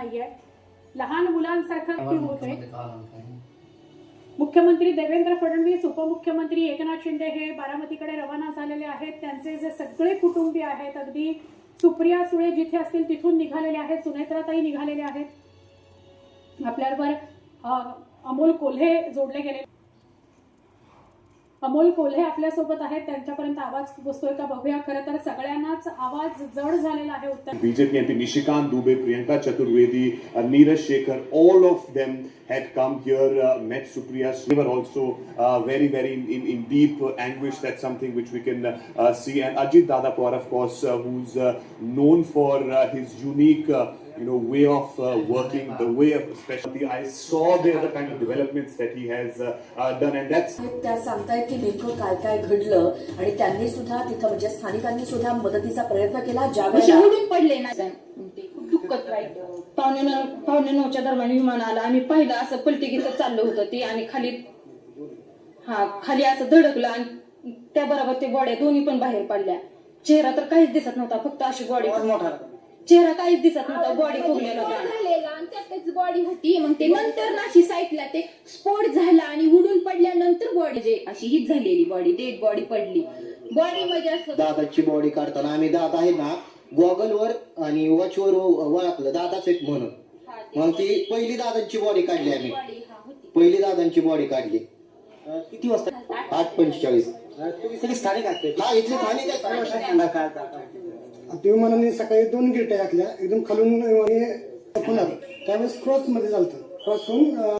नाहीये. लहान मुलांसारखं होते नाही? मुख्यमंत्री देवेंद्र फडणवीस उपमुख्यमंत्री एकनाथ शिंदे हे बारामतीकडे रवाना झालेले आहेत. त्यांचे जे सगळे कुटुंबीय आहेत अगदी सुप्रिया सुळे जिथे असतील तिथून निघालेले आहेत सुनेत्राताई निघालेले आहेत. आपल्याबरोबर अमोल कोल्हे जोडले गेले. अमोल कोल्हे आपल्यासोबत आहेत त्यांच्यापर्यंत आवाज पोचतोय का बघूया खरं तर सगळ्यांनाच आवाज जड झालेला आहे उत्तर BJP MP Nishikant Dubey, Priyanka Chaturvedi, uh, Neeraj Shekhar, all of them had come here, uh, met Supriya. They were also uh, very, very in, in, in deep uh, anguish. That's something which we can uh, uh, see. And Ajit Dadapur, of course, uh, who's uh, known for uh, his unique, uh, you know, way of uh, working, the way of especially. I saw the other kind of developments that he has uh, uh, done, and that's त्या सांगतायत की नेमकं काय काय घडलं आणि त्यांनी सुद्धा तिथं म्हणजे स्थानिकांनी सुद्धा मदतीचा प्रयत्न केला ज्या असे वेळेला उडून पडले ना ते खूप दुःखद राहिलं पावणे नऊ पावणे नऊच्या दरम्यान विमान आलं. आम्ही पाहिलं असं पलटी घेत चाललं होतं ते आणि खाली हा खाली असं धडकलं आणि त्याबरोबर ते बॉड्या दोन्ही पण बाहेर पडल्या. चेहरा तर काहीच दिसत नव्हता फक्त अशी बॉडी चेहरा काहीच दिसत नव्हता बॉडी फुगलेला होता. झालेला आणि त्यातच बॉडी होती. मग ते नंतर ना अशी साईडला ते स्फोट झाला आणि उडून पडल्यानंतर बॉडी जे अशी हीच झालेली बॉडी डेड बॉडी पडली. बॉडी म्हणजे असं दादाची बॉडी काढताना आम्ही दादा आहे ना गॉगल वर आणि वॉचवर ओळखलं दादाच एक म्हणून. मग ती पहिली दादांची बॉडी काढली आम्ही. बॉडी हा होती. पहिली दादांची बॉडी काढली. किती वाजता? आठ पंचेचाळीस. तुम्ही सगळे स्थानिक आहात हा इथले स्थानिक आहेत. विमानाने सकाळी दोन गिरट्या घातल्या एकदम खालून विमाने त्यावेळेस क्रॉसमध्ये चालतं क्रॉस होऊन